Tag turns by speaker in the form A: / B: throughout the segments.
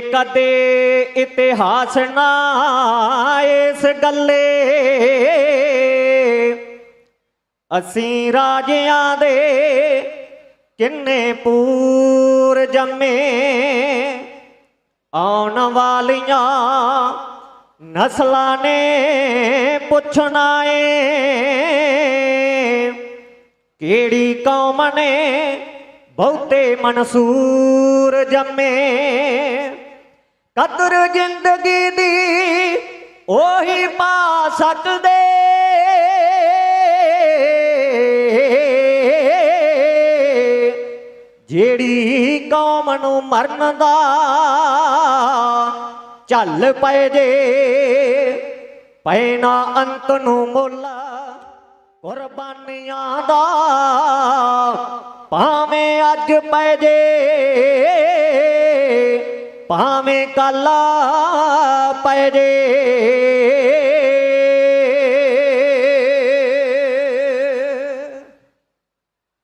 A: ਕਦੇ ਇਤਿਹਾਸ ਨਾ ਇਸ ਗੱਲੇ। ਅਸੀਂ ਰਾਜਿਆਂ ਦੇ ਕਿੰਨੇ ਪੂਰ ਜੰਮੇ। ਆਉਣ ਵਾਲੀਆਂ ਨਸਲਾਂ ਨੇ ਪੁੱਛਣਾ ਏ ਕਿਹੜੀ ਕੌਮ ਨੇ ਬਹੁਤੇ ਮਨਸੂਰ ਜੰਮੇ। ਕਦਰ ਜ਼ਿੰਦਗੀ ਦੀ ਉਹੀ ਪਾ ਸਕਦੇ। ਜਿਹੜੀ ਕੌਮ ਨੂੰ ਮਰਨ ਦਾ ਚੱਲ ਪਏ ਜੇ, ਪੈਣਾ ਅੰਤ ਨੂੰ ਮੁੱਲ ਕੁਰਬਾਨੀਆਂ ਦਾ ਭਾਵੇਂ ਅੱਜ ਪਏ ਜੇ। ਭਾਵੇਂ ਕੱਲ ਪੈ ਜੇ।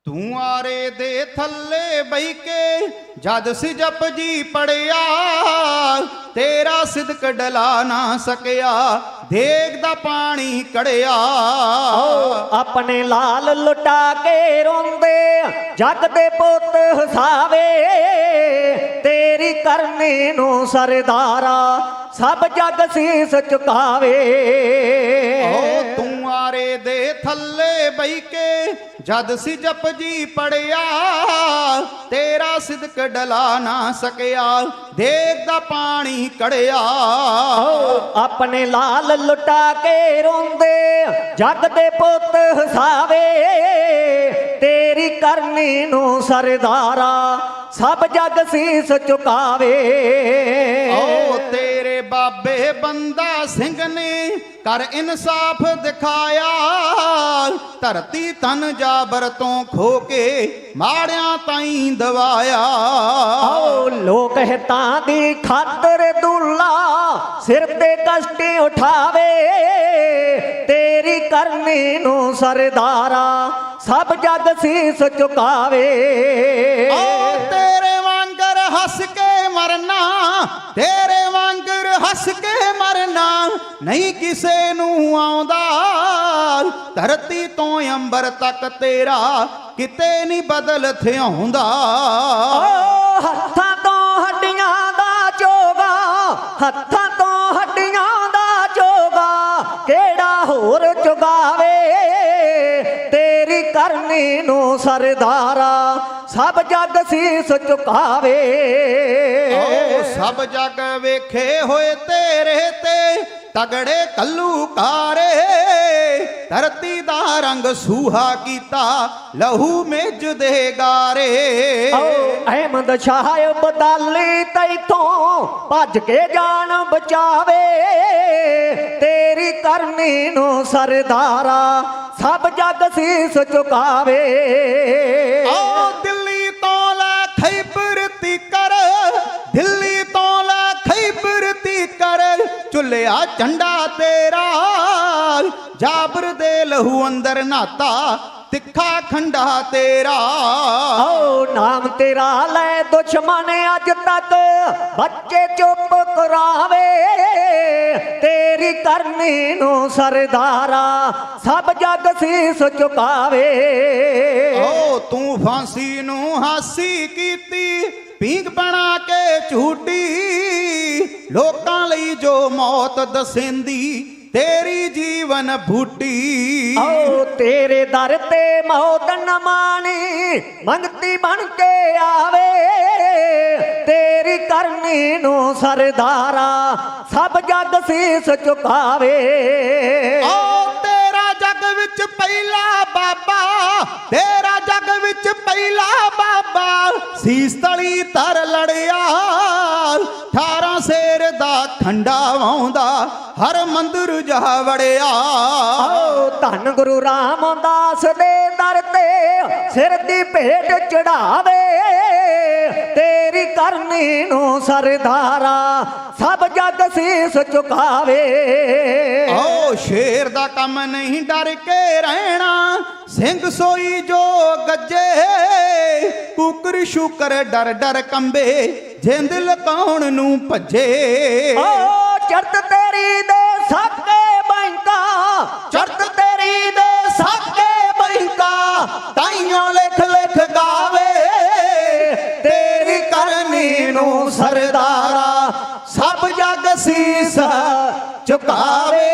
B: ਤੂੰ ਆਰੇ ਦੇ ਥੱਲੇ ਬਈ ਕੇ ਜਦ ਸੀ ਜਪਜੀ ਪੜਿਆ ਤੇਰਾ ਸਿਦਕ ਡਲਾ ਨਾ ਸਕਿਆ ਦੇਗ ਦਾ ਪਾਣੀ ਕੜਿਆ।
A: ਆਪਣੇ ਲਾਲ ਲੁਟਾ ਕੇ ਰੋਂਦੇ ਜੱਗ ਦੇ ਪੁੱਤ ਹਸਾਵੇ। ਤੇਰੀ ਕਰਨੀ ਨੂੰ ਸਰਦਾਰਾ ਸਭ ਜੱਗ ਸੀਸ ਝੁਕਾਵੇ
B: ਓ ਤੂੰ ਆਰੇ ਦੇ ਥੱਲੇ ਬਈ ਕੇ ਜਦ ਸੀ ਜਪਜੀ ਪੜਿਆ ਤੇਰਾ ਸਿਦਕ ਡਲਾ ਨਾ ਸਕਿਆ ਦੇਗ ਦਾ ਪਾਣੀ ਕੜਿਆ।
A: ਆਪਣੇ ਲਾਲ ਲੁਟਾ ਕੇ ਰੋਂਦੇ ਜੱਗ ਦੇ ਪੁੱਤ ਹਸਾਵੇ। ਤੇਰੀ ਕਰਨੀ ਨੂੰ ਸਰਦਾਰਾ ਸਭ ਜੱਗ ਸੀਸ ਝੁਕਾਵੇ
B: ਓ ਤੇਰੇ ਬਾਬੇ ਬੰਦਾ ਸਿੰਘ ਨੇ ਕਰ ਇਨਸਾਫ ਦਿਖਾਇਆ। ਧਰਤੀ ਤਨ ਜਾਬਰ ਤੋਂ ਖੋ ਕੇ ਮਾੜਿਆਂ ਤਾਈਂ ਦਵਾਇਆ।
A: ਆਓ ਲੋਕ ਹਿੱਤਾਂ ਦੀ ਖਾਤਰ ਦੁੱਲਾ ਸਿਰ ਤੇ ਕਸ਼ਟ ਉਠਾਵੇ। ਤੇਰੀ ਕਰਨੀ ਨੂੰ ਸਰਦਾਰਾ ਸਭ ਜੱਗ ਸੀਸ ਝੁਕਾਵੇ
B: ਓ ਤੇਰੇ ਵਾਂਗਰ ਹੱਸ ਕੇ ਮਰਨਾ ਨਹੀਂ ਕਿਸੇ ਨੂੰ ਆਉਂਦਾ। ਧਰਤੀ ਤੋਂ ਅੰਬਰ ਤੱਕ ਤੇਰਾ ਕਿਤੇ ਨਹੀਂ ਬਦਲ ਥਿਆਉਂਦਾ।
A: ਹੱਥਾਂ ਤੋਂ ਹੱਡੀਆਂ ਦਾ ਚੋਗਾ, ਹੱਥਾਂ ਤੋਂ ਹੱਡੀਆਂ ਦਾ ਚੋਗਾ, ਕਿਹੜਾ ਹੋਰ ਚੁਗਾਵੇ? ਤੇਰੀ ਕਰਨੀ ਨੂੰ ਸਰਦਾਰਾ ਸਭ ਜੱਗ ਸੀਸ ਝੁਕਾਵੇ।
B: ਓ ਸਭ ਜਗ ਵੇਖੇ ਹੋਏ ਤੇਰੇ ਤੇ ਤਗੜੇ ਕੱਲੂ ਕਾਰੇ। ਧਰਤੀ ਦਾ ਰੰਗ ਸੂਹਾ ਕੀਤਾ ਲਹੂ ਮੇਜ ਦੇ ਗਾਰੇ।
A: ਓ ਅਹਿਮਦ ਸ਼ਾਹ ਬਦਾਲੀ ਤੈਥੋਂ ਭੱਜ ਕੇ ਜਾਨ ਬਚਾਵੇ। ਤੇਰੀ ਕਰਨੀ ਨੂੰ ਸਰਦਾਰਾ ਸਭ ਜੱਗ ਸੀਸ ਝੁਕਾਵੇ।
B: ਓ ਤੀਕਰ ਚੁੱਲਿਆ ਝੰਡਾ ਤੇਰਾ। ਜਾਬਰ ਦੇ ਲਹੂ ਅੰਦਰ ਨਾਤਾ ਤਿੱਖਾ ਖੰਡਾ ਤੇਰਾ।
A: ਓ ਨਾਮ ਤੇਰਾ ਲੈ ਦੁਸ਼ਮਣ ਅੱਜ ਤੱਕ ਬੱਚੇ ਚੁੱਪ ਕਰਾਵੇ। ਤੇਰੀ ਕਰਨੀ ਨੂੰ ਸਰਦਾਰਾ ਸਭ ਜੱਗ ਸੀਸ ਝੁਕਾਵੇ
B: ਓ ਤੂੰ ਫਾਂਸੀ ਨੂੰ ਹਾਸੀ ਕੀਤੀ ਪੀਂਗ ਬਣਾ ਕੇ ਝੂਟੀ। ਲੋਕਾਂ ਲਈ ਜੋ ਮੌਤ ਦਸੇਂਦੀ ਤੇਰੀ ਜੀਵਨ ਭੂਟੀ
A: ਓ ਤੇਰੇ ਦਰ ਤੇ ਮੌਤ न ਮਾਣੀ ਮੰਗਤੀ ਬਣ ਕੇ ਆਵੇ। ਤੇਰੀ ਕਰਨੀ ਨੂੰ ਸਰਦਾਰਾ ਸਭ ਜੱਗ ਸੀਸ ਝੁਕਾਵੇ
B: ਓ ਤੇਰਾ ਜੱਗ ਵਿੱਚ ਪਹਿਲਾ ਬਾਬਾ ਤੇਰਾ ਜੱਗ ਵਿੱਚ ਪਹਿਲਾ ਬਾਬਾ ਸੀਸ ਤਲੀ ਤਰ ਲੜਿਆ। 18 ਸ਼ੇਰ ਦਾ ਖੰਡਾ ਵਾਉਂਦਾ ਹਰ ਮੰਦਰ ਜਾ ਵੜਿਆ।
A: ਧੰਨ ਗੁਰੂ ਰਾਮਦਾਸ ਦੇ ਦਰ ਤੇ ਸਿਰ ਦੀ ਭੇਟ ਚੜਾਵੇ। ਤੇਰੀ ਕਰਨੀ ਨੂੰ ਸਰਦਾਰਾ ਸਭ ਜੱਗ ਸੀਸ ਝੁਕਾਵੇ
B: ਓ ਸ਼ੇਰ ਦਾ ਕੰਮ ਨਹੀਂ ਡਰ ਕੇ ਰਹਿਣਾ। ਸਿੰਘ ਸੋਈ ਜੋ ਗੱਜੇ, ਕੁਕਰ ਸ਼ੁਕਰ ਡਰ ਡਰ ਕੰਬੇ, ਜਿੰਦ ਲਕਾਉਣ ਨੂੰ ਭੱਜੇ।
A: ਓ ਚੜਤ ਤੇਰੀ ਦੇ ਸਾਕੇ ਬੈਂਕਾ
B: ਚੜਤ ਤੇਰੀ ਦੇ ਸਾਕੇ ਬੈਂਕਾ ਤਾਈਓ ਲਿਖ ਲਿਖ ਗਾਵੇ। ਤੇਰੀ ਕਰਨੀ ਨੂੰ ਸਰਦਾਰਾ, ਸਭ ਜਗ ਸੀਸ ਝੁਕਾਵੇ